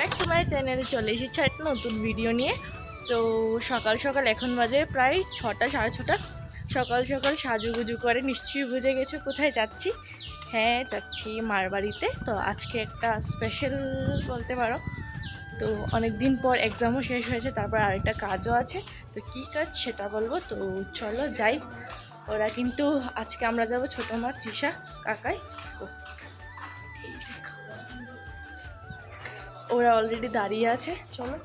Back to my চ্যানেলে চলে এসেছি একটা নতুন ভিডিও নিয়ে। তো সকাল সকাল এখন বাজে প্রায় ছটা, সাড়ে ছটা। সকাল সকাল সাজুগুজু করে নিশ্চয়ই বুঝে গেছো কোথায় যাচ্ছি। হ্যাঁ যাচ্ছি মার বাড়িতে। তো আজকে একটা স্পেশাল বলতে পারো। তো অনেক দিন পর এক্সামও শেষ হয়েছে, তারপর আরেকটা কাজও আছে। তো কী কাজ সেটা বলব? তো চলো যাই। ওরা কিন্তু আজকে আমরা যাব ছোটো মা তৃষা কাকাই। ওরা অলরেডি দাঁড়িয়ে আছে, চলো।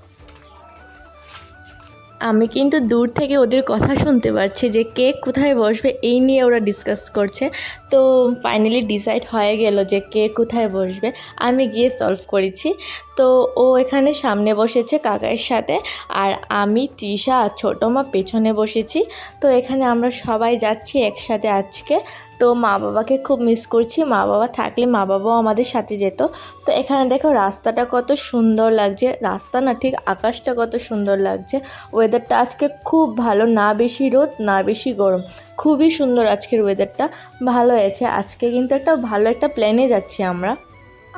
আমি কিন্তু দূর থেকে ওদের কথা শুনতে পারছি যে কে কোথায় বসবে, এই নিয়ে ওরা ডিসকাস করছে। তো ফাইনালি ডিসাইড হয়ে গেল যে কে কোথায় বসবে, আমি গিয়ে সলভ করেছি। তো ও এখানে সামনে বসেছে কাকার সাথে, আর আমি, তৃষা ছোটো মা পেছনে বসেছি। তো এখানে আমরা সবাই যাচ্ছি একসাথে আজকে। তো মা বাবাকে খুব মিস করছি। মা বাবা থাকলে মা বাবাও আমাদের সাথে যেত। তো এখানে দেখো রাস্তাটা কত সুন্দর লাগছে। রাস্তা না ঠিক আকাশটা কত সুন্দর লাগছে। ওয়েদারটা আজকে খুব ভালো, না বেশি রোদ, না বেশি গরম। খুবই সুন্দর আজকের ওয়েদারটা ভালো হয়েছে। আজকে কিন্তু একটা ভালো একটা প্ল্যানে যাচ্ছি আমরা।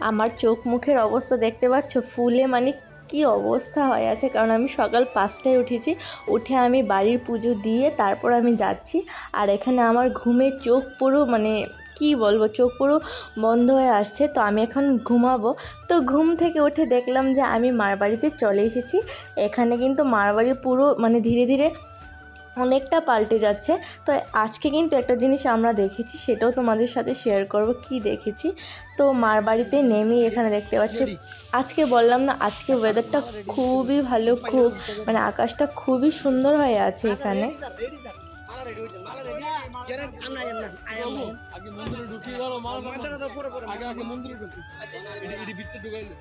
আমার চোখ মুখের অবস্থা দেখতে পাচ্ছ? ফুলে মানে কি অবস্থা হয়ে আছে? কারণ আমি সকাল পাঁচটায় উঠেছি। উঠে আমি বাড়ির পুজো দিয়ে তারপর আমি যাচ্ছি। আর এখানে আমার ঘুমে চোখ পুরো মানে কি বলব, চোখ পুরো বন্ধ হয়ে আসছে। তো আমি এখন ঘুমাবো। তো ঘুম থেকে উঠে দেখলাম যে আমি মার বাড়িতে চলে এসেছি। এখানে কিন্তু মার বাড়ি পুরো মানে ধীরে ধীরে অনেকটা পাল্টে যাচ্ছে। তো আজকে কিন্তু একটা জিনিস আমরা দেখেছি সেটাও তোমাদের সাথে শেয়ার করব কি দেখেছি। তো মার বাড়িতে নেমেই এখানে দেখতে পাচ্ছি আজকে বললাম না আজকে ওয়েদারটা খুবই ভালো খুব মানে আকাশটা খুবই সুন্দর হয়ে আছে এখানে। আগে মন্দিরে ঢুকিয়ে গেল আগে আগে মন্দিরে। ঢুকি। এটি এটি ভিতরে ঢুকাইলো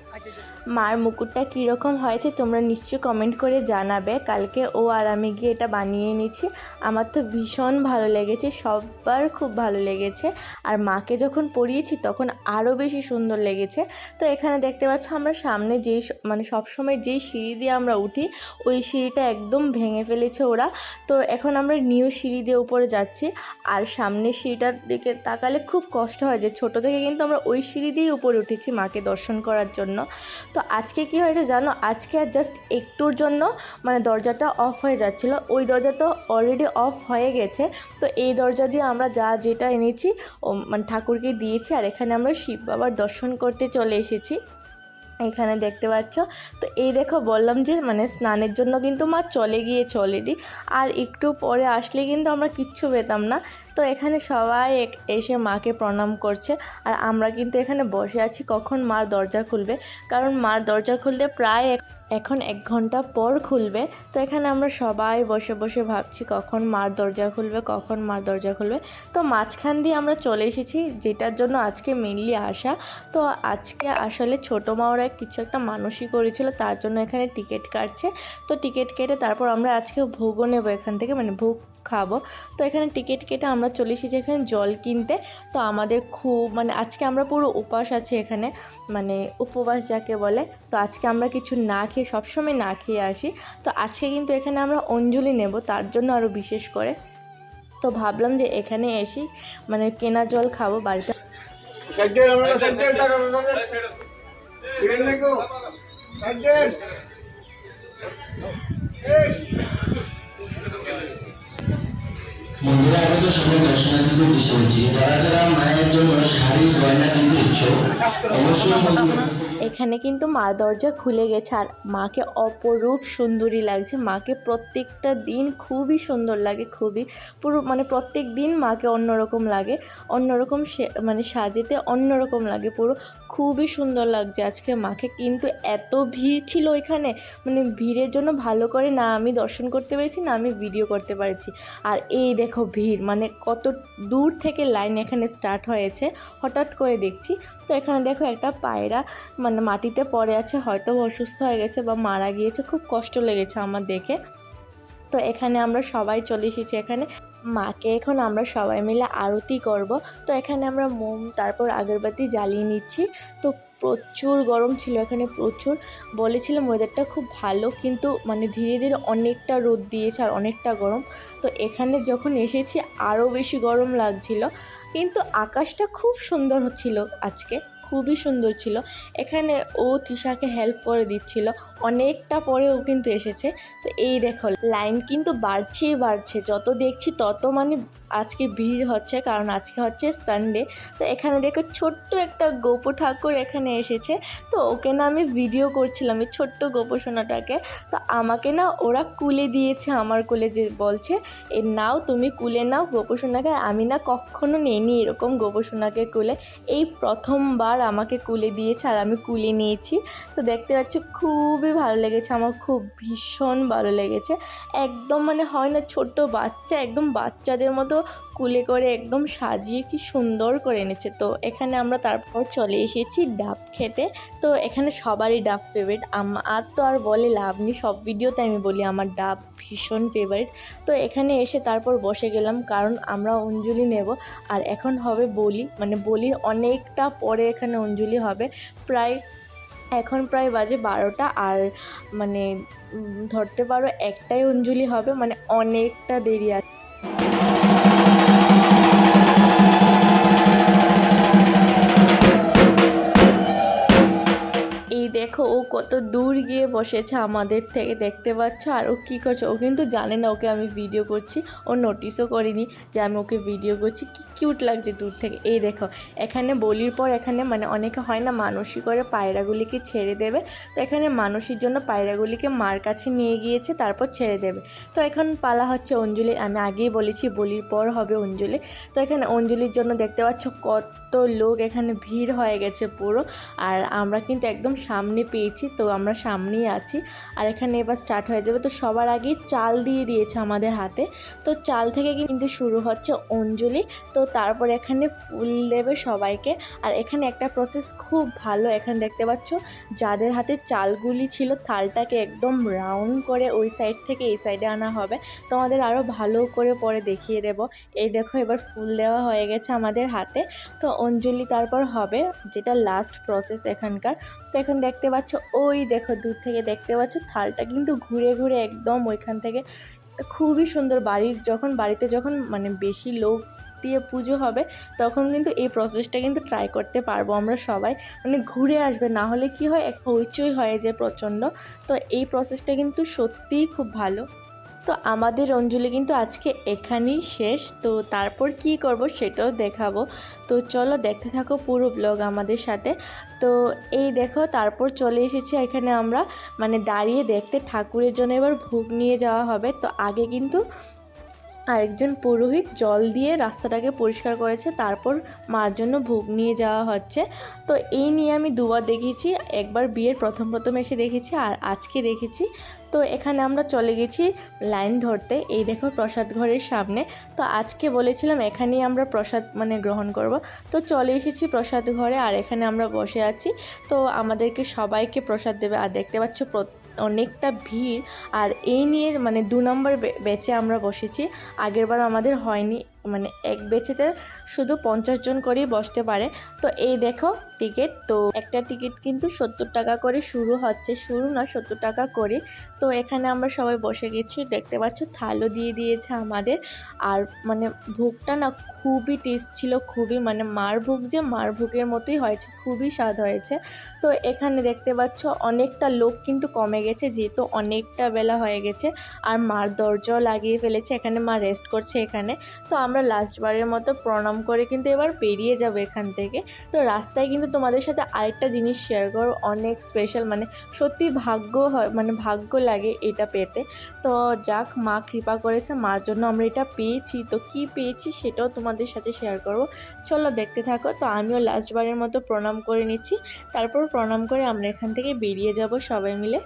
মার মুকুটটা কীরকম হয়েছে তোমরা নিশ্চয়ই কমেন্ট করে জানাবে। কালকে ও আর আমি গিয়ে এটা বানিয়ে নিচ্ছি। আমার তো ভীষণ ভালো লেগেছে সবার খুব ভালো লেগেছে। আর মাকে যখন পরিয়েছি তখন আরও বেশি সুন্দর লেগেছে। তো এখানে দেখতে পাচ্ছ আমরা সামনে যেই মানে সবসময় যেই সিঁড়ি দিয়ে আমরা উঠি ওই সিঁড়িটা একদম ভেঙে ফেলেছে ওরা। তো এখন আমরা নিউ সিঁড়ি দিয়ে উপরে যাচ্ছি। আর সামনের সিঁড়িটার দিকে তাকালে খুব কষ্ট হয় যে ছোটো থেকে কিন্তু আমরা ওই সিঁড়ি দিয়েই উপরে উঠেছি মাকে দর্শন করার জন্য। তো আজকে কি হয়েছে জানো? আজকে আর জাস্ট একটুর জন্য মানে দরজাটা অফ হয়ে যাচ্ছিল। ওই দরজা তো অলরেডি অফ হয়ে গেছে। তো এই দরজা দিয়ে আমরা যা যেটা এনেছি মানে ঠাকুরকে দিয়েছি আর এখানে আমরা শিব বাবার দর্শন করতে চলে এসেছি। এখানে দেখতে পাচ্ছ। তো এই দেখো বললাম যে মানে স্নানের জন্য কিন্তু মা চলে গিয়েছে অলরেডি আর একটু পরে আসলে কিন্তু আমরা কিচ্ছু পেতাম না। তো এখানে সবাই এসে মাকে প্রণাম করছে। আর আমরা কিন্তু এখানে বসে আছি। কখন মার দরজা খুলবে? কারণ মার দরজা খুলতে প্রায় এখন এক ঘণ্টা পর খুলবে। তো এখানে আমরা সবাই বসে বসে ভাবছি কখন মার দরজা খুলবে, কখন মার দরজা খুলবে। তো মাঝখান দিয়ে আমরা চলে এসেছি, যেটার জন্য আজকে মেনলি আসা তো আজকে আসলে ছোটো মাওরা কিছু একটা মানসিক করেছিল, তার জন্য এখানে টিকিট কাটছে। তো টিকিট কেটে তারপর আমরা আজকে ভোগও নেব এখান থেকে মানে ভোগ খাব। তো এখানে টিকিট কেটে আমরা চলে এসেছি এখানে জল কিনতে। তো আমাদের খুব মানে আজকে আমরা পুরো উপাস আছি এখানে মানে উপবাস যাকে বলে। তো আজকে আমরা কিছু না খেয়ে, সবসময় না খেয়ে আসি। তো আজকে কিন্তু এখানে আমরা অঞ্জলি নেব, তার জন্য আরও বিশেষ করে। তো ভাবলাম যে এখানে এসি মানে কেনা জল খাব বাড়িতে। সাইডের আমরা সাইডের টাকা দাদা ফিরেন নাকো সাইডের মন্দিরে আগত সময় দর্শনার্থীদের দৃশ্য হচ্ছে। যারা যারা মায়ের জন্য শাড়ি গয়না কিনতে ইচ্ছুক অবশ্যই এখানে কিন্তু মা দরজা খুলে গেছে আর মাকে অপরূপ সুন্দরী লাগছে। মাকে প্রত্যেকটা দিন খুবই সুন্দর লাগে, খুবই পুরো মানে প্রত্যেক দিন মাকে অন্যরকম লাগে, অন্যরকম মানে সাজেতে অন্যরকম লাগে, পুরো খুবই সুন্দর লাগছে আজকে মাকে। কিন্তু এত ভিড় ছিল এখানে মানে ভিড়ের জন্য ভালো করে না আমি দর্শন করতে পেরেছি, না আমি ভিডিও করতে পেরেছি। আর এই দেখো ভিড় মানে কত দূর থেকে লাইন এখানে স্টার্ট হয়েছে, হঠাৎ করে দেখছি। তো এখানে দেখো একটা পায়রা মানে মাটিতে পড়ে আছে, হয়তো অসুস্থ হয়ে গেছে বা মারা গিয়েছে, খুব কষ্ট লেগেছে আমার দেখে। তো এখানে আমরা সবাই চলে এসেছি এখানে। মাকে এখন আমরা সবাই মিলে আরতি করব। তো এখানে আমরা মোম, তারপর আগরবাতি জ্বালিয়ে নিচ্ছি। তো প্রচুর গরম ছিল এখানে, প্রচুর। বলেছিলাম ওয়েদারটা খুব ভালো, কিন্তু মানে ধীরে ধীরে অনেকটা রোদ দিয়েছে আর অনেকটা গরম। তো এখানে যখন এসেছি আরও বেশি গরম লাগছিল। কিন্তু আকাশটা খুব সুন্দর হচ্ছিল আজকে। খুবই সুন্দর ছিল। এখানে ও তৃষাকে হেল্প করে দিচ্ছিল। অনেকটা পরে ও কিন্তু এসেছে। তো এই দেখো লাইন কিন্তু বাড়ছেই বাড়ছে। যত দেখছি তত মানে আজকে ভিড় হচ্ছে, কারণ আজকে হচ্ছে সানডে তো এখানে দেখো ছোট্ট একটা গোপু ঠাকুর এখানে এসেছে। তো ওকে না আমি ভিডিও করছিলাম এই ছোট্ট গোপসোনাটাকে তো আমাকে না ওরা কুলে দিয়েছে, আমার কোলে যে বলছে, এ নাও তুমি কুলে নাও গোপসোনাকে আমি না কখনো নেইনি এরকম গোপসোনাকে কুলে। এই প্রথমবার আমাকে কুলে দিয়েছে আর আমি কুলে নিয়েছি। তো দেখতে পাচ্ছি, খুবই ভালো লেগেছে, আমার খুব ভীষণ ভালো লেগেছে। একদম মানে হয় না ছোট্ট বাচ্চা, একদম বাচ্চাদের মতো কুলে করে একদম সাজিয়ে কি সুন্দর করে এনেছে। তো এখানে আমরা তারপর চলে এসেছি ডাব খেতে। তো এখানে সবারই ডাব ফেভারিট আর তো আর বলে লাভ নেই। সব ভিডিওতে আমি বলি আমার ডাব ভীষণ ফেভারিট তো এখানে এসে তারপর বসে গেলাম, কারণ আমরা অঞ্জলি নেব। আর এখন হবে বলি মানে বলির অনেকটা পরে এখানে অঞ্জলি হবে। প্রায়, এখন প্রায় বাজে বারোটা। আর মানে ধরতে পারো একটাই অঞ্জলি হবে মানে অনেকটা দেরি আছে। কত দূর গিয়ে বসেছে আমাদের থেকে, দেখতে পাচ্ছ? আর ও কী করছে? ও কিন্তু জানে না, ওকে আমি ভিডিও করছি। ও নোটিসও করিনি যে আমি ওকে ভিডিও করছি। কি কিউট লাগছে দূর থেকে। এই দেখো, এখানে বলির পর এখানে মানে অনেকে হয় না মানসী করে পায়রাগুলিকে ছেড়ে দেবে। তো এখানে মানসীর জন্য পায়রাগুলিকে মার কাছে নিয়ে গিয়েছে, তারপর ছেড়ে দেবে। তো এখন পালা হচ্ছে অঞ্জলি, আমি আগেই বলেছি বলির পর হবে অঞ্জলি। তো এখানে অঞ্জলির জন্য দেখতে পাচ্ছ কত লোক, এখানে ভিড় হয়ে গেছে পুরো। আর আমরা কিন্তু একদম সামনে পেয়েছি, তো আমরা সামনেই আছি। আর এখানে এবার স্টার্ট হয়ে যাবে। তো সবার আগেই চাল দিয়ে দিয়েছে আমাদের হাতে। তো চাল থেকে কিন্তু শুরু হচ্ছে অঞ্জলি। তো তারপর এখানে ফুল দেবে সবাইকে। আর এখানে একটা প্রসেস খুব ভালো এখানে দেখতে পাচ্ছ। যাদের হাতে চালগুলি ছিল, থালটাকে একদম রাউন্ড করে ওই সাইড থেকে এই সাইডে আনা হবে। তোমাদের আরও ভালো করে পরে দেখিয়ে দেব। এই দেখো, এবার ফুল দেওয়া হয়ে গেছে আমাদের হাতে। তো অঞ্জলি তারপর হবে, যেটা লাস্ট প্রসেস এখানকার। তো এখন দেখতে পাচ্ছ, ওই দেখো, দূর থেকে দেখতে পাচ্ছ, থালটা কিন্তু ঘুরে ঘুরে একদম ওইখান থেকে। খুবই সুন্দর বাড়ির, যখন বাড়িতে যখন মানে বেশি লোক দিয়ে পুজো হবে, তখন কিন্তু এই প্রসেসটা কিন্তু ট্রাই করতে পারব আমরা সবাই। মানে ঘুরে আসবে, না হলে কি হয়, এক হইচই হয়ে যায় প্রচণ্ড। তো এই প্রসেসটা কিন্তু সত্যিই খুব ভালো। তো আমাদের অঞ্জলি কিন্তু আজকে এখানেই শেষ। তো তারপর কি করব সেটাও দেখাবো। তো চলো দেখতে থাকো পুরো ব্লগ আমাদের সাথে। তো এই দেখো, তারপর চলে এসেছি এখানে আমরা। মানে দাঁড়িয়ে দেখতে ঠাকুরের জন্য এবার ভোগ নিয়ে যাওয়া হবে। তো আগে কিন্তু আরেকজন পুরোহিত জল দিয়ে রাস্তাটাকে পরিষ্কার করেছে, তারপর মার জন্য ভোগ নিয়ে যাওয়া হচ্ছে। তো এই নিয়ে আমি দুবার দেখেছি, একবার বিয়ের প্রথম প্রথম এসে দেখেছি আর আজকে দেখেছি। তো এখানে আমরা চলে গেছি লাইন ধরতে, এই দেখো প্রসাদ ঘরের সামনে। তো আজকে বলেছিলাম এখানেই আমরা প্রসাদ মানে গ্রহণ করব। তো চলে এসেছি প্রসাদ ঘরে আর এখানে আমরা বসে আছি। তো আমাদেরকে সবাইকে প্রসাদ দেবে, আর দেখতে পাচ্ছ অনেকটা ভিড়। আর এই নিয়ে মানে দু নম্বর বেচে আমরা বসেছি। আগেরবার আমাদের হয়নি। মানে এক বেচেতে শুধু পঞ্চাশ জন করেই বসতে পারে। তো এই দেখো টিকিট তো একটা টিকিট কিন্তু সত্তর টাকা করে শুরু হচ্ছে, শুরু না, সত্তর টাকা করে। তো এখানে আমরা সবাই বসে গেছি, দেখতে পাচ্ছ থালও দিয়ে দিয়েছে আমাদের। আর মানে ভোগটা না খুবই টেস্ট ছিল, খুবই মানে মার ভোগ যে মার ভোগের মতোই হয়েছে, খুবই স্বাদ হয়েছে। তো এখানে দেখতে পাচ্ছ অনেকটা লোক কিন্তু কমে গেছে, যেহেতু অনেকটা বেলা হয়ে গেছে। আর মার দরজাও লাগিয়ে ফেলেছে, এখানে মা রেস্ট করছে এখানে। তো আমরা লাস্টবারের মতো প্রণাম করে কিন্তু এবার বেরিয়ে যাব এখান থেকে। তো রাস্তায় কিন্তু তোমাদের সাথে আরেকটা জিনিস শেয়ার করো অনেক স্পেশাল মানে সত্যি ভাগ্য হয় মানে ভাগ্য লাগে এটা পেতে। তো যাক, মা কৃপা করেছে, মার জন্য আমরা এটা পেয়েছি। তো কি পেয়েছি সেটাও তোমাদের সাথে শেয়ার করব। চলো দেখতে থাকো, তো আমিও লাস্টবারের মতো প্রণাম করে নিচ্ছি। তারপর প্রণাম করে আমরা এখান থেকে বেরিয়ে যাব সবাই মিলে।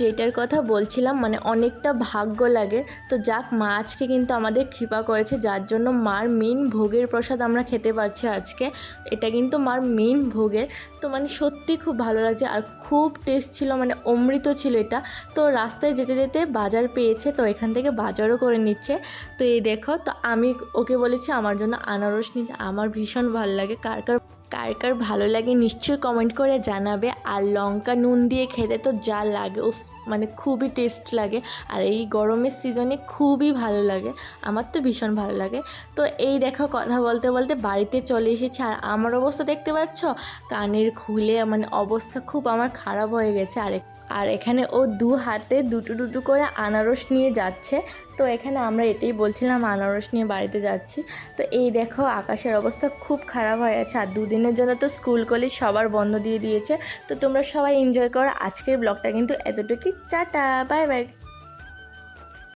যেটার কথা বলছিলাম মানে অনেকটা ভাগ্য লাগে। তো যাক, মা আজকে কিন্তু আমাদের কৃপা করেছে, যার জন্য মার মেন ভোগের প্রসাদ আমরা খেতে পারছি আজকে। এটা কিন্তু মার মেন ভোগের। তো মানে সত্যি খুব ভালো লাগছে, আর খুব টেস্ট ছিল মানে অমৃত ছিল এটা। তো রাস্তায় যেতে যেতে বাজার পেয়েছে, তো এখান থেকে বাজারও করে নিচ্ছে। তো এই দেখো, তো আমি ওকে বলেছি, আমার জন্য আনারস নিতে আমার ভীষণ ভালো লাগে। কার কার কার কার ভালো লাগে নিশ্চয়ই কমেন্ট করে জানাবে। আর লঙ্কা নুন দিয়ে খেতে তো যা লাগে। উফ মানে খুবই টেস্ট লাগে। আর এই গরমের সিজনে খুবই ভালো লাগে। আমার তো ভীষণ ভালো লাগে। তো এই দেখো কথা বলতে বলতে বাড়িতে চলে এসেছে। আর আমার অবস্থা দেখতে পাচ্ছ? কানের খুলে মানে অবস্থা খুব আমার খারাপ হয়ে গেছে। আর আর এখানে ও দু হাতে দুটো দুটো করে আনারস নিয়ে যাচ্ছে। তো এখানে আমরা এটাই বলছিলাম আনারস নিয়ে বাড়িতে যাচ্ছি। তো এই দেখো আকাশের অবস্থা খুব খারাপ হয়ে আছে আর দুদিনের জন্য তো স্কুল কলেজ সবার বন্ধ দিয়ে দিয়েছে। তো তোমরা সবাই এনজয় করো। আজকের ব্লগটা কিন্তু এতটুকুই। Tata bye bye